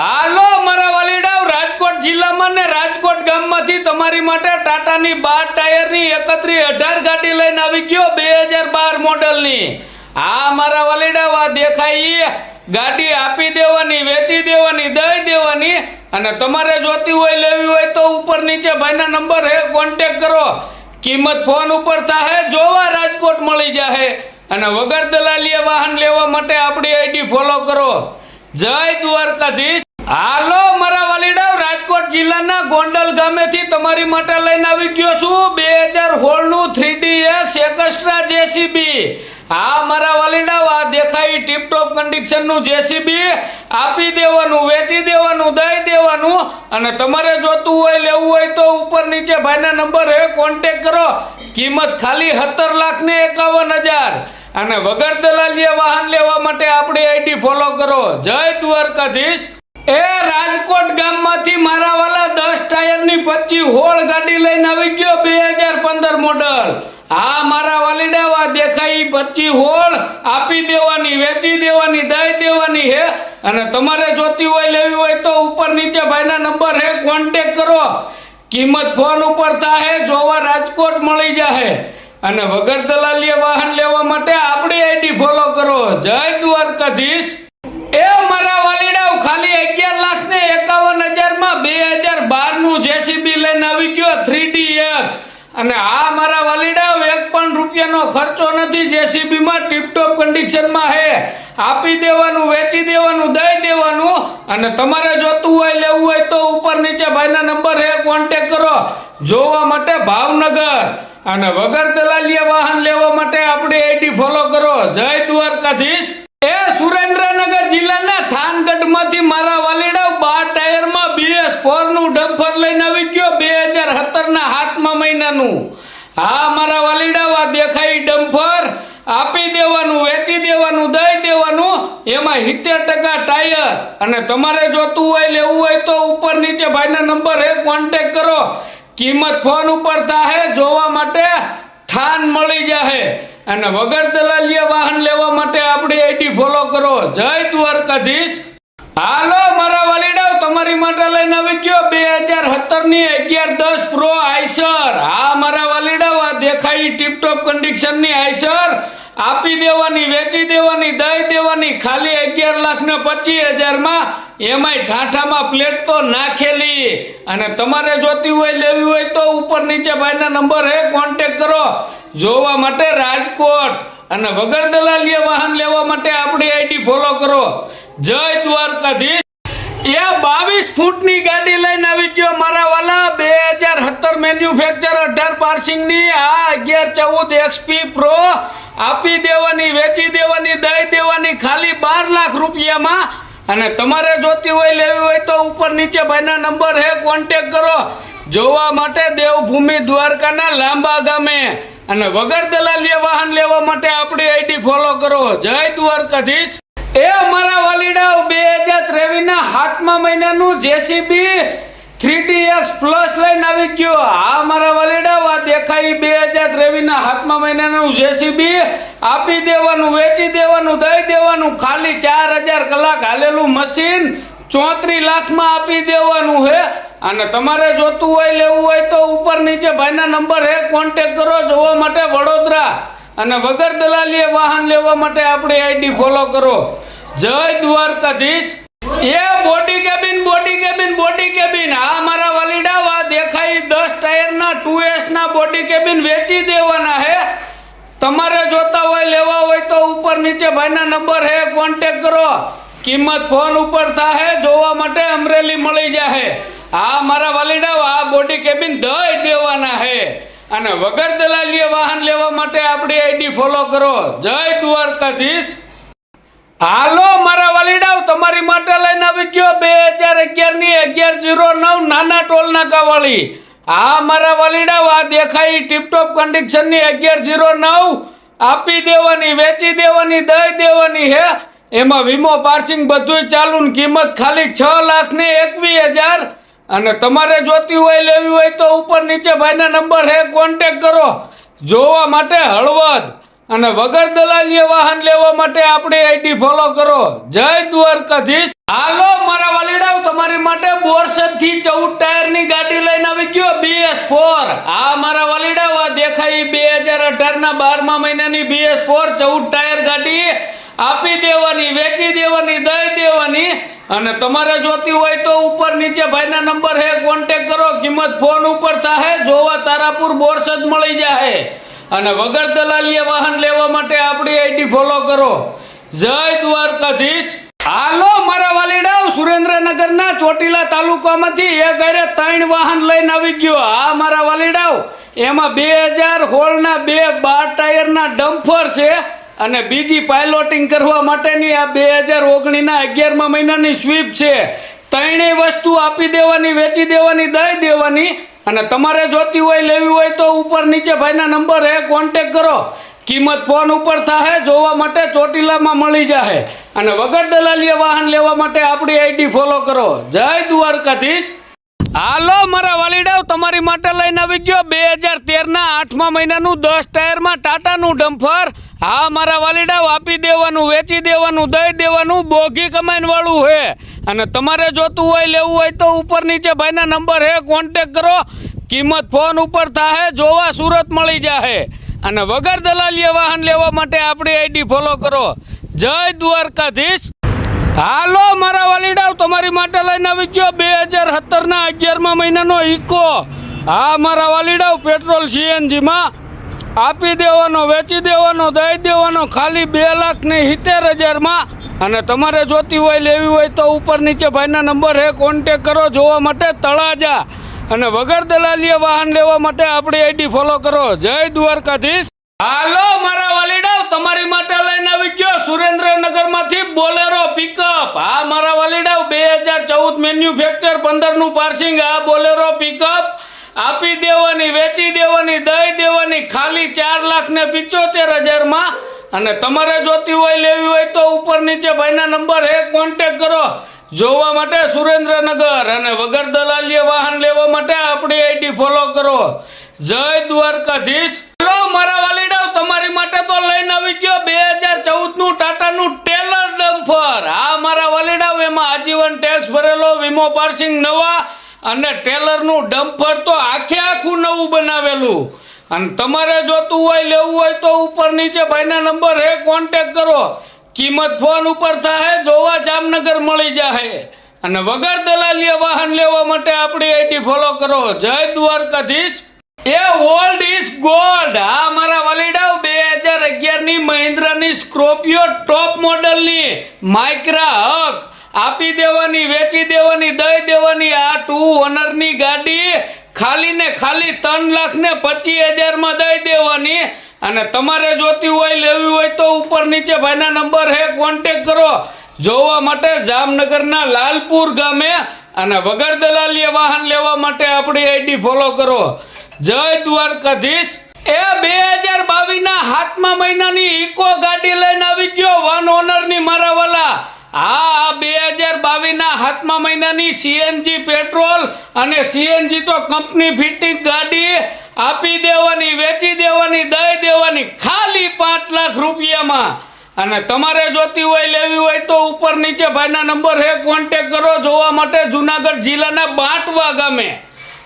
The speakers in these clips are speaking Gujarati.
હાલો, મારા વાલીડાવ, રાજકોટ જિલ્લામાં ને રાજકોટ ગામમાંથી તમારી માટે ટાટાની બાર ટાયરની એકત્રી અઢાર ગાડી લઈને આવી ગયો બે હજાર બાર મોડલની. આ મારા વાલીડાવ, આ દેખાય ગાડી આપી દેવાની, વેચી દેવાની, દઈ દેવાની અને તમારે જોતી હોય, લેવી હોય તો ઉપર નીચે ભાઈના નંબર હે કોન્ટેક કરો. કિંમત ફોન ઉપર થાય જોવા રાજકોટ મળી જાહે. અને વગર દલાલીએ વાહન લેવા માટે આપણી આઈડી ફોલો કરો. જય દ્વારકાધીશ. હાલો, મારા વાલીડાવ, રાજકોટ જિલ્લાના ગોંડલ ગામેથી તમારી માટે લઈને આવી ગયો છું બે હજાર હોળનું three D X extra JCB. હા, મારા વાલીડાવ, આ દેખાય ટીપટોપ કન્ડિશનનું જેસીબી. આપી દેવાનું, વેચી દેવાનું, દઈ દેવાનું અને તમારે જોતું હોય, લેવું હોય તો ઉપર નીચે ભાઈના નંબર એ કોન્ટેક કરો. કિંમત ખાલી સત્તર લાખ ને એકાવન હજાર. અને વગર દલાલીએ વાહન લેવા માટે આપણી આઈડી ફોલો કરો. જય દ્વારકાધીશ. એ રાજકોટ ગામમાંથી મારા વાલા દસ ટાયરની પચી હોળ ગાડી લઈને આવી ગયો બે હજાર પંદર મોડલ. હા મારા વાલીડાવા દેખાઈ પચી હોળ આપી દેવાની, વેચી દેવાની, દઈ દેવાની હે. અને તમારે જોતી હોય, લેવી હોય તો ઉપર નીચે ભાઈના નંબર હે કોન્ટેક કરો. કિંમત ફોન ઉપર થાહે, જોવા રાજકોટ મળી જાહે. અને વગર દલાલીએ વાહન લેવા માટે આપણી આઈડી ફોલો કરો. જય દ્વારકાધીશ એ મારા વાલીડાઓ ખાલી અગિયાર લાખ ને એકાવન હજારમાં બે હજાર બારનું જેસીબી લઈને આવી ગયો થ્રી ડી અને આ મારા વાલીડા એક પણ રૂપિયાનો ખર્ચો નથી જેસીબીમાં ટીપટોપ કન્ડિશનમાં હે. આપી દેવાનું, વેચી દેવાનું, દઈ દેવાનું અને તમારે જોતું હોય, લેવું હોય તો ઉપર નીચે ભાઈના નંબર હે કોન્ટેક કરો. જોવા માટે ભાવનગર. અને વગર દલાલીએ વાહન લેવા માટે આપણે એડી ફોલો કરો. જય દ્વારકાધીશ એ સુરેન્દ્રનગર જિલ્લાના થાનગઢમાંથી મારા વાલીડાવ બાર ટાયરમાં બીએસ ફોરનું ડમ્ફર લઈને આવી ગયો બે હજાર સત્તરના મહિનાનું હા મારા વાલીડાવા દેખાય ડમ્ફર. આપી દેવાનું, વેચી દેવાનું, દઈ દેવાનું. એમાં સિત્તેર ટકા ટાયર. અને તમારે જોતું હોય, લેવું હોય તો ઉપર નીચે ભાઈના નંબર હે કોન્ટેક કરો. કિંમત ફોન ઉપર થાહે, જોવા માટે થાન મળી જાહે. અને વગર દલાલીએ વાહન લેવા માટે આપણી આઈડી ફોલો કરો. જય દ્વારકાધીશ. હાલો, મારા વાલીડાવ. તમારી માટે લઈને આવી ગયો બે હજાર સત્તરની અગિયાર દસ પ્રો આઈસર હા, મારા વાલીડા, આ દેખાય ટીપટોપ કન્ડિશનની આઈસર આપી દેવાની, વેચી દેવાની, દઈ દેવાની, ખાલી અગિયાર લાખ ને પચીસ હજારમાં એમાંય ઠાઠામાં પ્લેટ તો નાખેલી. અને તમારે જોતી હોય, લેવી હોય તો ઉપર નીચે ભાઈના નંબર હે કોન્ટેક કરો. જોવા માટે રાજકોટ. અને વગર દલાલીએ વાહન લેવા માટે આપણી આઈડી ફોલો કરો. જય દ્વારકાધીશ. એ બાવીસ ફૂટની ગાડી લઈને આવી ગયો મારા વાલા. બે હજાર સત્તર મેન્યુફેક્ચર અઢાર પાર્સિંગની આ અગિયાર ચૌદ એક્સપી પ્રો આપી દેવાની, વેચી દેવાની, દઈ દેવાની ખાલી બાર લાખ રૂપિયામાં. અને તમારે જોતી હોય, લેવી હોય તો ઉપર નીચે ભાઈના નંબર હે કોન્ટેક કરો. જોવા માટે દેવભૂમિ દ્વારકાના લાંબા ગામે. અને વગર દલાલીએ વાહન લેવા માટે આપણી આઈડી ફોલો કરો. જય દ્વારકાધીશ. એ અમારા હજાર ત્રેવીસ મહિનાનું JCB three D X plus લઈને આવી ગયો. આ મારા વાલીડા દેખાય બે હજાર ત્રેવીસના સાતમા મહિનાનું જેસીબી. આપી દેવાનું, વેચી દેવાનું, દઈ દેવાનું, ખાલી ચાર હજાર કલાક હાલેલું મશીન ચોત્રીસ લાખમાં આપી દેવાનું હે. અને તમારે જોતું હોય, લેવું હોય તો ઉપર નીચે ભાઈના નંબર હે કોન્ટેક કરો, જોવા માટે વડોદરા. અને વગર દલાલીએ વાહન લેવા માટે આપણી આઈડી ફોલો કરો. જય દ્વારકાધીશ. એ body cabin body cabin body cabin આ મારા વાલીડા, આ દેખાય દસ ટાયરના ટુ એસના બોડી કેબિન વેચી દેવાના હે. તમારે જોતા હોય, લેવા હોય તો ઉપર નીચે ભાઈના નંબર હે કોન્ટેક કરો. કિંમત ફોન ઉપર થાહે, જોવા માટે અમરેલી મળી જાહે. આ મારા વાલીડા, આ બોડી કેબિન દઈ દેવાના હે. અને વગર દલાલીએ વાહન લેવા માટે આપણી આઈડી ફોલો કરો. જય દ્વારકાધીશ. હાલો, મારા વાલીડાવ, તમારી માટે લઈને આવી ગયો બે હજાર અગિયારની અગિયાર જીરો નવ નાના ટોલ નાકાવાળી આ મારા વાલીડાવ, આ દેખાય ટીપટોપ કન્ડિશનની અગિયાર જીરો નવ. આપી દેવાની, વેચી દેવાની, દઈ દેવાની હે. એમાં વીમો, પાર્સિંગ બધુંય ચાલુ ને કિંમત ખાલી છ લાખ ને એકવીસ હજાર. અને તમારે જોતી હોય, લેવી હોય તો ઉપર નીચે ભાઈના નંબર હે કોન્ટેક કરો. જોવા માટે હળવદ. અને વગર દલાલીય વાહન લેવા માટે આપણી આઈડી ફોલો કરો. જય દ્વારકાધીશ. હાલો, મારા વાલીડાઓ, તમારી માટે બોરસદથી ચૌદ ટાયરની ગાડી લઈને આવી ગયો બીએસ ફોર આ મારા વાલીડા આ દેખાય બે હજાર અઢાર ના બારમા મહિનાની બીએસ ફોર ચૌદ ટાયર ગાડી. આપી દેવાની, વેચી દેવાની, દઈ દેવાની. અને તમારે જોતી હોય તો ઉપર નીચે ભાઈના નંબર હે કોન્ટેક કરો. કિંમત ફોન ઉપર થાય જોવા તારાપુર બોરસદ મળી જાય અને વગર દલાલીએ વાહન લેવા માટે આપણી આઈડી ફોલો કરો. જય દ્વારકાધીશ. હાલો, મારા વાલીડા સુરેન્દ્રનગરના ચોટીલા તાલુકામાંથી એ ઘરે ત્રણ વાહન લઈને આવી ગયો. આ મારા વાલીડાઓ, એમાં બે હજાર હોલના બે બાર ટાયરના ડમ્ફર છે અને બીજી પાયલોટિંગ કરવા માટેની આ બે હજાર ઓગણીના અગિયારમા મહિનાની સ્વીપ છે. ત્રણેય વસ્તુ આપી દેવાની, વેચી દેવાની, દઈ દેવાની અને તમારે જોતી હોય, લેવી હોય તો ઉપર નીચે ભાઈના નંબર હે કોન્ટેક કરો. કિંમત ફોન ઉપર થાય જોવા માટે ચોટીલામાં મળી જાહે. અને વગર દલાલીએ વાહન લેવા માટે આપણી આઈડી ફોલો કરો. જય દ્વારકાધીશ. હાલો, મારા વાલીડાવ, તમારી માટે લઈને આવી ગયો બે હજાર તેરના આઠમા મહિનાનું દસ ટાયરમાં ટાટાનું ડમ્ફર. હા, મારા વાલીડાવ, આપી દેવાનું, વેચી દેવાનું, દઈ દેવાનું, બોઘી કમાઈન વાળું હે. અને તમારે જોતું હોય, લેવું હોય તો ઉપર નીચે ભાઈના નંબર હે કોન્ટેક કરો. કિંમત ફોન ઉપર થાય જોવા સુરત મળી જાહે. અને વગર દલાલીએ વાહન લેવા માટે આપણી આઈડી ફોલો કરો. જય દ્વારકાધીશ. હાલો, મારા વાલીડાવ, તમારી માટે લઈને આવી ગયો બે હજાર સત્તરના અગિયારમા મહિનાનો ઇકો હા, મારા વાલીડાવ પેટ્રોલ સીએનજીમાં આપી દેવાનો, વેચી દેવાનો, દઈ દેવાનો, ખાલી બે લાખ ને સિત્તેર હજારમાં. અને તમારે જોતી હોય, લેવી હોય તો ઉપર નીચે ભાઈના નંબર હે કોન્ટેક કરો, જોવા માટે તળાજા. અને વગર દલાલીએ વાહન લેવા માટે આપણી આઈડી ફોલો કરો. જય દ્વારકાધીશ. હાલો, મારા વાલીડાવ, તમારી માટે લઈને આવી ગયો સુરેન્દ્રનગરમાંથી બોલેરો પિકઅપ હા, મારા વાલીડાવ, બે હજાર ચૌદ મેન્યુફેક્ચર પંદરનું પાર્સિંગ. આ બોલેરો પિકઅપ આપી દેવાની, વેચી દેવાની, દઈ દેવાની, ખાલી ચાર લાખ ને પિચોતેર હજારમાં. અને તમારે જોતી હોય, લેવી હોય તો ઉપર નીચે ભાઈના નંબર હે કોન્ટેક કરો. જોવા માટે સુરેન્દ્રનગર અને વગર દલાલીય વાહન લેવા માટે આપણી આઈડી ફોલો કરો. જય દ્વારકાધીશ. હેલો મારા વાલીડાઓ, તમારી માટે તો લઈને આવી ગયો બે હજાર ચૌદનું ટાટાનું ટેલર ડમ્ફર આ મારા વાલીડાવ એમાં આજીવન ટેક્સ ભરેલો, વીમો પાર્સિંગ નવા અને ટેલરનું ડમ્ફર તો આખે આખું નવું બનાવેલું. અને તમારે જોતું હોય, લેવું હોય તો ઉપર નીચે ભાઈના નંબર હે કોન્ટેક કરો. કિંમત ફોન ઉપર થાય, જોવા જામનગર મળી જાહે. અને વગર દલાલીએ વાહન લેવા માટે આપણી આઈડી ફોલો કરો. જય દ્વારકાધીશ. એ ઓલ્ડ ઇઝ ગોલ્ડ આ મારા વલીડાઓ બે હજાર અગિયારની મહિન્દ્રાની સ્કોર્પિયો ટોપ મોડલની માઇક્રા હક. આપી દેવાની, વેચી દેવાની, દઈ દેવાની આ ટુ ઓનરની ગાડી ખાલી ને ખાલી ત્રણ લાખ ને પચીસ હજારમાં દઈ દેવાની. અને તમારે જોતી હોય, લેવી હોય તો ઉપર નીચે ભાઈના નંબર હે કોન્ટેક કરો. જોવા માટે જામનગરના લાલપુર ગામે અને વગર દલાલીએ વાહન લેવા માટે આપણી આઈડી ફોલો કરો. જય દ્વારકાધીશ. એ બે હજાર બાવીસના સાતમા મહિનાની ઇકો ગાડી લઈને આવી ગયો વન ઓનરની મારા વાલા. હા બે હજાર બાવીસના સાતમા મહિનાની સીએનજી પેટ્રોલ અને સીએનજી તો કંપની ફિટિંગ ગાડી આપી દેવાની, વેચી દેવાની, દઈ દેવાની, ખાલી પાંચ લાખ રૂપિયામાં. અને તમારે જોતી હોય, લેવી હોય તો ઉપર નીચે ભાઈના નંબર હે કોન્ટેક કરો જોવા માટે જુનાગઢ જિલ્લાના બાટવા ગામે.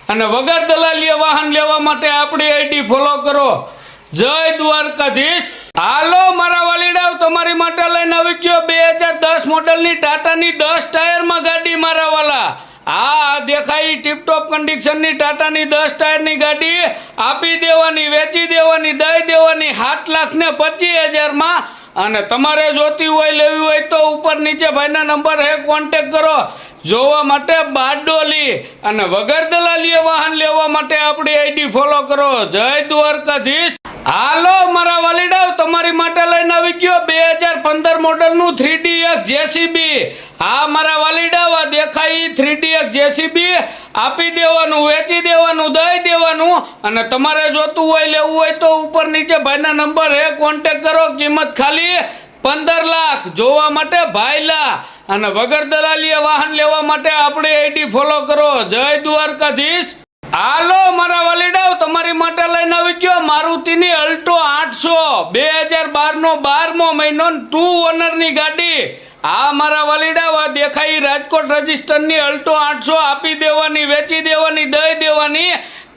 અને વગર દલાલીએ વાહન લેવા માટે આપણી આઈડી ફોલો કરો. જય દ્વારકાધીશ. હાલો, મારા વાલીડાઓ તમારી માટે લઈને આવી ગયો બે હજાર દસ મોડલની ટાટાની દસ ટાયરમાં ગાડી, મારા વાલા. આ દેખાય ટીપટોપ કન્ડિશનની ટાટાની દસ ટાયરની ગાડી. આપી દેવાની, વેચી દેવાની, દઈ દેવાની, સાત લાખ ને પચીસ હજારમાં. અને તમારે જોતી હોય, લેવી હોય તો ઉપર નીચે ભાઈના નંબર હે કોન્ટેક કરો. જોવા માટે બારડોલી. અને વગર દલાલીએ વાહન લેવા માટે આપણી આઈડી ફોલો કરો. જય દ્વારકાધીશ. હાલો, મારા વાલીડાવ, તમારી માટે લઈને આવી ગયો બે હજાર પંદર મોડલનું થ્રી ડીએક્સ જેસીબી. હા, મારા વાલીડાવ, આ દેખાય થ્રી ડીએક્સ જેસીબી. આપી દેવાનું, વેચી દેવાનું, દઈ દેવાનું. અને તમારે જોતું હોય, લેવું હોય તો ઉપર નીચે ભાઈના નંબર હે કોન્ટેક કરો, કિંમત ખાલી પંદર લાખ. જોવા માટે ભાઈલા. અને વગર દલાલીએ વાહન લેવા માટે આપણે આઈડી ફોલો કરો. જય દ્વારકાધીશ. હાલો, મારા વાલીડાઓ તમારી માટે લઈને આવી ગયો મારુતિની અલ્ટો આઠસો. બે હજાર બારનો બારમો મહિનો ટુ ઓનરની ગાડી. આ મારા વાલીડા આ દેખાઈ રાજકોટ રજિસ્ટરની અલ્ટો આઠસો. આપી દેવાની, વેચી દેવાની, દઈ દેવાની.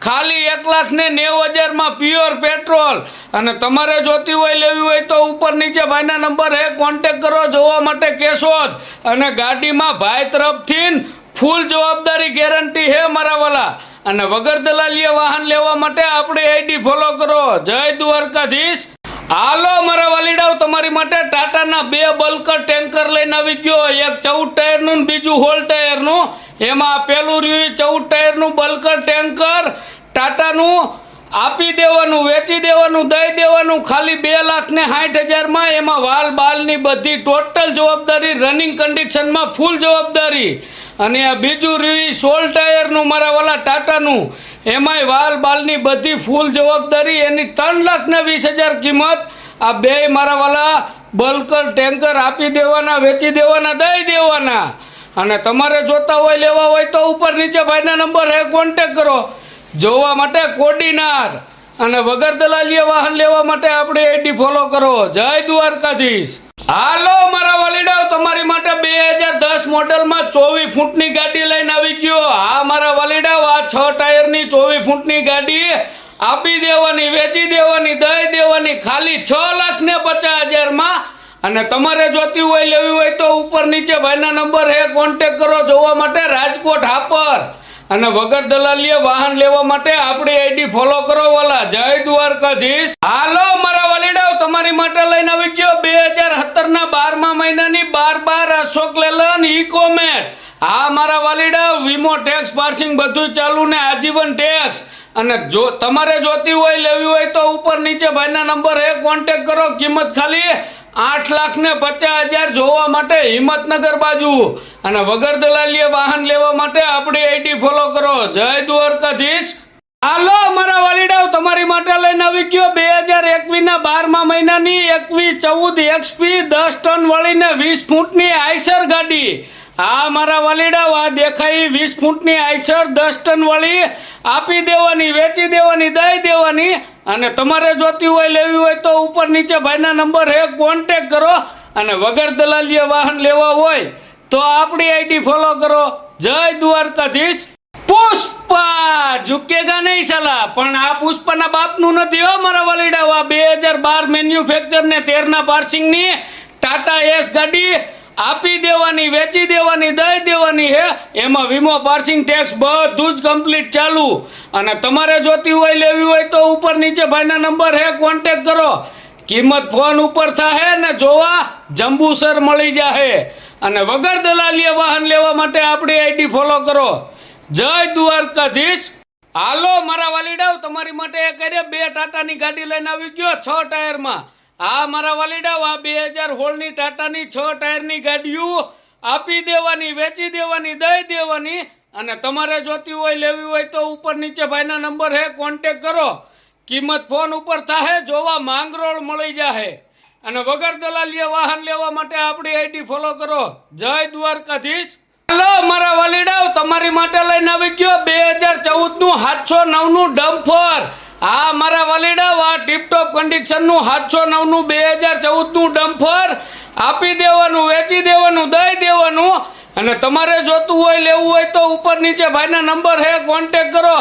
ખાલી એક લાખ ને નેવું હજારમાં પ્યોર પેટ્રોલ અને તમારે જોતી હોય, લેવી હોય તો ઉપર નીચે ભાઈના નંબર હે કોન્ટેક કરો, જોવા માટે કેશોદ અને ગાડીમાં ભાઈ તરફથી ફૂલ જવાબદારી ગેરંટી હે, મારા વાલા. અને વગર દલાલીએ વાહન લેવા માટે આપણે આઈડી ફોલો કરો. જય દ્વારકાધીશ. હાલો, મારા વાલીડાઓ, તમારી માટે ટાટાના બે બલ્કર ટેન્કર લઈને આવી ગયો. એક ચૌદ ટાયરનું બીજું હોલ ટાયરનું. એમાં પેલું રહ્યું ચૌદ ટાયરનું બલ્કર ટેન્કર. ટાટાનું આપી દેવાનું, વેચી દેવાનું, દઈ દેવાનું. ખાલી બે લાખ ને સાઠ હજારમાં એમાં વાલ, બાલની બધી ટોટલ જવાબદારી રનિંગ કન્ડિશનમાં ફૂલ જવાબદારી. અને આ બીજું રહ્યું સોલ ટાયરનું, મારા વાલા ટાટાનું. એમાંય વાલ બાલની બધી ફૂલ જવાબદારી, એની ત્રણ લાખને વીસ હજાર કિંમત. આ બે મારા વાલા બલ્કર ટેન્કર આપી દેવાના, વેચી દેવાના, દઈ દેવાના. અને તમારે જોતા હોય, લેવા હોય તો ઉપર નીચે ભાઈના નંબર હે કોન્ટેક કરો. જોવા માટે કોડીનાર. અને વગર દલાલીએ વાહન લેવા માટે આપણે આઈડી ફોલો કરો. જય દ્વારકાધીશ. હાલો, મારા વાલીડાઓ, તમારી માટે બે હજાર દસ મોડેલમાં ચોવીસ ફૂટની ગાડી લઈને આવી ગયો. આ મારા વાલીડાઓ, આ છ ટાયરની ચોવીસ ફૂટની ગાડી આપી દેવાની, વેચી દેવાની, દઈ દેવાની, ખાલી છ લાખ ને પચાસ હજારમાં. અને તમારે જોતી હોય, લેવી હોય તો ઉપર નીચે ભાઈના નંબર હે કોન્ટેક કરો જોવા માટે રાજકોટ હાપર. અને વગર દલાલીએ વાહન લેવા માટે આપણી આઈડી ફોલો કરો વાલા જય દ્વારકાધીશ. હાલો, મારા વાલીડાઓ, તમારી માટે લઈને આવી ગયો સત્તરના બારમા મહિનાની બાર બાર અશોક લેલન ઇકોમેટ આ મારા વાલીડા, વીમો ટેક્સ પાર્સિંગ બધું ચાલુ ને આજીવન ટેક્સ અને જો તમારે જોતી હોય, લેવી હોય તો ઉપર નીચે ભાઈના નંબર એ કોન્ટેક કરો, કિંમત ખાલી આઠ લાખ ને પચાસ હજાર જોવા માટે હિંમતનગર બાજુ. અને વગર દલાલીએ વાહન લેવા માટે આપણી આઈડી ફોલો કરો. જય દ્વારકાધીશ. હાલો અમારા વાલીડાઓ, તમારી માટે લઈને આવી ગયો બે હજાર એકવીસના બારમા મહિનાની એકવીસ ચૌદ એક્સપી દસ ટન વાળીને વીસ ફૂટની આઈસર ગાડી. આ મારા વાલીડાઓ, આ દેખાઈ વીસ ફૂટની આઈસર, દસ ટન વાળી. આપી દેવાની, વેચી દેવાની, દઈ દેવાની. અને તમારે જોતી હોય, લેવી હોય તો ઉપર નીચે ભાઈના નંબર હે કોન્ટેક કરો. અને વગર દલાલીએ વાહન લેવા હોય, તો આપણી આઈડી ફોલો કરો. જય દ્વારકાધીશ. પુષ્પા! ઝુકેગા નહીં સલા. પણ આ પુષ્પાના બાપનું નથી હો મારા વાલીડા. બે હજાર બાર મેન્યુફેક્ચર ને તેરના પાર્સિંગની ટાટા એસ ગાડી આપી દેવાની, વેચી દેવાની, દઈ દેવાની હે. એમાં વીમો, પાર્સિંગ ટેક્સ બધું જ કમ્પ્લીટ ચાલુ. અને તમારે જોતી હોય, લેવી હોય તો ઉપર નીચે ભાઈના નંબર હે કોન્ટેક કરો. કિંમત ફોન ઉપર થાહે ને જોવા જંબુસર મળી જાહે. અને વગર દલાલીએ વાહન લેવા માટે આપણી આઈડી ફોલો કરો. જય દ્વારકાધીશ. હાલો, મારા વાલીડાવ તમારી માટે એ કરે બે ટાટાની ગાડી લઈને આવી ગયો છ ટાયરમાં. આ મારા વાલીડાવ આ બે હજાર હોળની ટાટાની છ ટાયરની ગાડીઓ આપી દેવાની, વેચી દેવાની, દઈ દેવાની અને તમારે જોતી હોય, લેવી હોય તો ઉપર નીચે ભાઈના નંબર હે કોન્ટેક કરો. કિંમત ફોન ઉપર થાહે, જોવા માંગરોળ મળી જાહે. અને વગર દલાલીએ વાહન લેવા માટે આપણી આઈડી ફોલો કરો. જય દ્વારકાધીશ. હાલો, મારા વાલીડાઓ તમારી માટે લઈને આવી ગયો બે હજાર ચૌદનું સાતસો નવનું ડમ્ફર હા, મારા વાલીડાઓ આ ટીપટોપ કન્ડિશનનું સાતસો નવનું બે હજાર ચૌદનું ડમ્ફર આપી દેવાનું, વેચી દેવાનું, દઈ દેવાનું. અને તમારે જોતું હોય, લેવું હોય તો ઉપર નીચે ભાઈના નંબર હે કોન્ટેક કરો.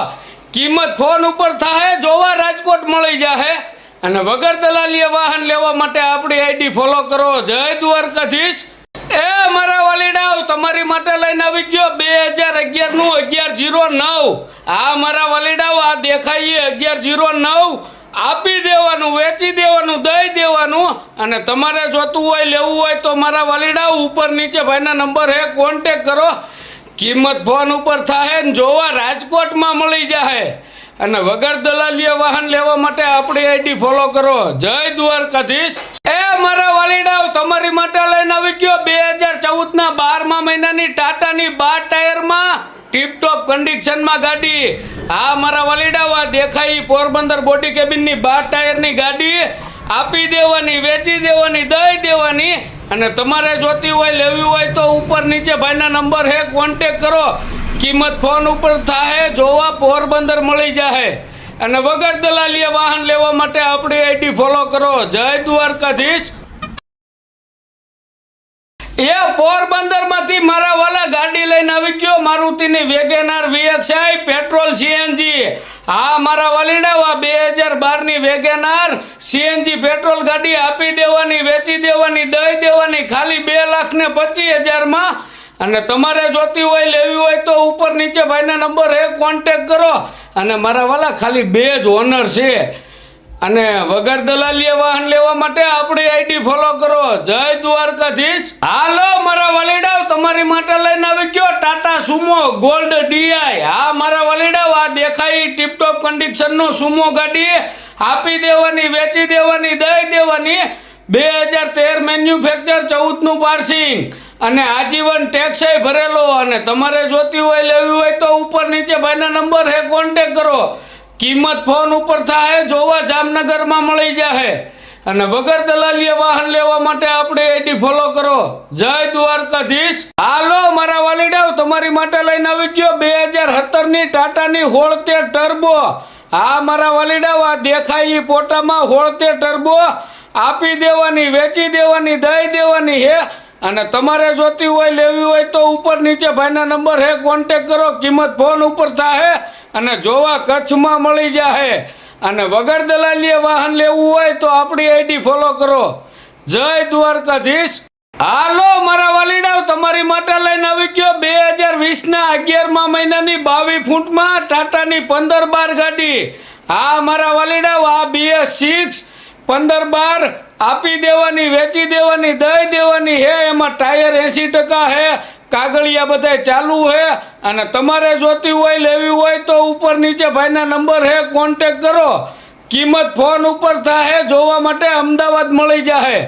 કિંમત ફોન ઉપર થાય જોવા રાજકોટ મળી જાહે. અને વગર દલાલીએ વાહન લેવા માટે આપણી આઈડી ફોલો કરો. જય દ્વારકાધીશ. એ મારા વાલીડાઓ તમારી માટે લઈને આવી ગયો. બે હજાર અગિયારનું અગિયાર જીરો નવ. આ મારા વાલીડાઓ આ દેખાઈએ અગિયાર જીરો નવ. આપી દેવાનું, વેચી દેવાનું, દઈ દેવાનું. અને તમારે જોતું હોય, લેવું હોય તો મારા વાલીડાઓ ઉપર નીચે ભાઈના નંબર હે કોન્ટેક કરો. કિંમત ફોન ઉપર થાય ને જોવા રાજકોટમાં મળી જાય અને વગર દલાલીએ વાહન લેવા માટે આપણી આઈડી ફોલો કરો. જય દ્વારકાધીશ. એ મારા વાલીડાઓ તમારી માટે લઈને આવી ગયો બે હજાર ચૌદના બારમા મહિનાની ટાટાની બાર ટાયરમાં ટીપટોપ કન્ડિશનમાં ગાડી. આ મારા વાલીડાઓ આ દેખાઈ પોરબંદર બોડી કેબિનની બાર ટાયરની ગાડી. આપી દેવાની, વેચી દેવાની, દઈ દેવાની. અને તમારે જોતી હોય, લેવી હોય તો ઉપર નીચે ભાઈના નંબર હે કોન્ટેક કરો. કિંમત ફોન ઉપર થાય, જોવા પોરબંદર મળી જાહે અને વગર દલાલીએ વાહન લેવા માટે આપણી આઈડી ફોલો કરો. જય દ્વારકાધીશ. એ પોરબંદરમાંથી મારા વાલા ગાડી લઈને આવી ગયો. મારુતિની વેગેનાર વીએક્સઆઈ પેટ્રોલ સીએનજી. હા, મારા વાલીડા બે હજાર બારની વેગેનાર સીએનજી પેટ્રોલ ગાડી આપી દેવાની, વેચી દેવાની, દઈ દેવાની, ખાલી બે લાખ ને પચીસ હજારમાં અને તમારે જોતી હોય, લેવી હોય તો ઉપર નીચે ભાઈના નંબર એ કોન્ટેક કરો. અને મારા વાલા, ખાલી બે જ ઓનર છે. અને વગર દલાલીએ વાહન લેવા માટે આપણી આઈડી ફોલો કરો. જય દ્વારકાધીશ. હાલો, મારા વલીડાવ, તમારી માટે લઈને આવી ગયો ટાટા સુમો ગોલ્ડ ડીઆઈ હા, મારા વલીડાવ, આ દેખાય ટીપટોપ કન્ડિશનનું સુમો ગાડી. આપી દેવાની, વેચી દેવાની, દઈ દેવાની. બે હજાર તેર મેન્યુફેક્ચર ચૌદનું પાર્સિંગ. અને આજીવન ટેક્સ ભરેલો અને તમારે જોતી હોય, લેવી હોય તો ઉપર નીચે ભાઈના નંબર હે કોન્ટેક કરો. કિંમત ફોન ઉપર થાય, જોવા જામનગરમાં મળી જાય અને વગર દલાલીએ વાહન લેવા માટે આપણે એડી ફોલો કરો. જય દ્વારકાધીશ. હાલો, મારા વાલીડાવ તમારી માટે લઈને આવી ગયો બે હજાર સત્તરની ટાટાની હોળતે ટર્બો. આ મારા વાલીડાઓ, આ દેખાય એ ફોટામાં હોળતે ટર્બો. આપી દેવાની, વેચી દેવાની, દઈ દેવાની હે. અને તમારે જોતી હોય, લેવી હોય તો ઉપર નીચે ભાઈના નંબર હે કોન્ટેક કરો, કિંમત ફોન ઉપર થાય અને જોવા કચ્છમાં મળી જાય અને વગર દલાલીએ વાહન લેવું હોય તો આપણી આઈડી ફોલો કરો. જય દ્વારકાધીશ. હાલો, મારા વાલીડાઓ, તમારી માટે લઈને આવી ગયો બે હજાર વીસના અગિયારમાં મહિનાની બાવીસ ફૂટમાં ટાટાની પંદર બાર ગાડી. હા, મારા વાલીડાઓ, આ બીએસ સિક્સ પંદર બાર આપી દેવાની, વેચી દેવાની, દઈ દેવાની હે, એમાં ટાયર એંસી ટકા હે, કાગળિયા બધા ચાલુ હે, અને તમારે જોતી હોય, લેવી હોય તો ઉપર નીચે ભાઈના નંબર હે કોન્ટેક કરો. કિંમત ફોન ઉપર થાય જોવા માટે અમદાવાદ મળી જાય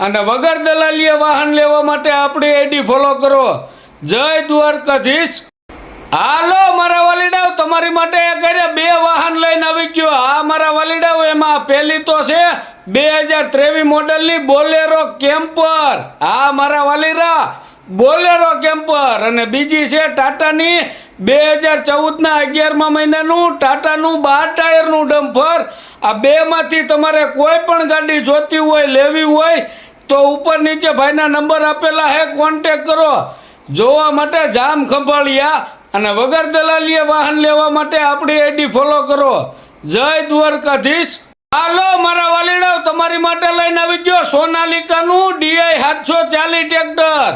અને વગર દલાલીએ વાહન લેવા માટે આપણી આઈડી ફોલો કરો. જય દ્વારકાધીશ. હાલો, મારા વાલીડાવ તમારી માટે બે વાહન લઈને આવી ગયો. આ મારા વાલીડાવ એમાં પહેલી તો છે બે હજાર ત્રેવીસ મોડલની બોલેરો કેમ્પર. આ મારા વાલીરા બોલેરો કેમ્પર. અને બીજી છે ટાટાની બે હજાર ચૌદના અગિયારમા મહિનાનું ટાટાનું બાર ટાયરનું ડમ્ફર. આ બેમાંથી તમારે કોઈ પણ ગાડી જોતી હોય, લેવી હોય, તો ઉપર નીચે ભાઈના નંબર આપેલા હે કોન્ટેક કરો. જોવા માટે જામ ખંભાળિયા. અને વગર દલાલીએ વાહન લેવા માટે આપણી આઈડી ફોલો કરો. જય દ્વારકાધીશ. હાલો, મારા વાલીડાવ તમારી માટે લઈને આવી ગયો સોનાલિકાનું ડીઆઈ સાતસો ચાલીસ ટ્રેક્ટર.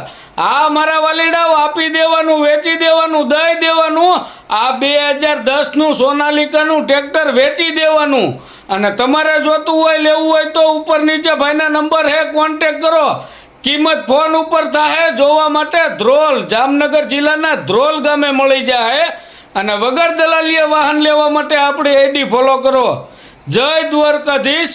આ મારા વાલીડાઓ આપી દેવાનું, વેચી દેવાનું, દઈ દેવાનું. આ બે હજાર દસનું સોનાલિકાનું ટ્રેક્ટર વેચી દેવાનું. અને તમારે જોતું હોય, લેવું હોય તો ઉપર નીચે ભાઈના નંબર હે, કોન્ટેક કરો. કિંમત ફોન ઉપર થાય જોવા માટે ધ્રોલ જામનગર જિલ્લાના ધ્રોલ ગામે મળી જાય અને વગર દલાલીએ વાહન લેવા માટે આપણી આઈડી ફોલો કરો. જય દ્વારકાધીશ.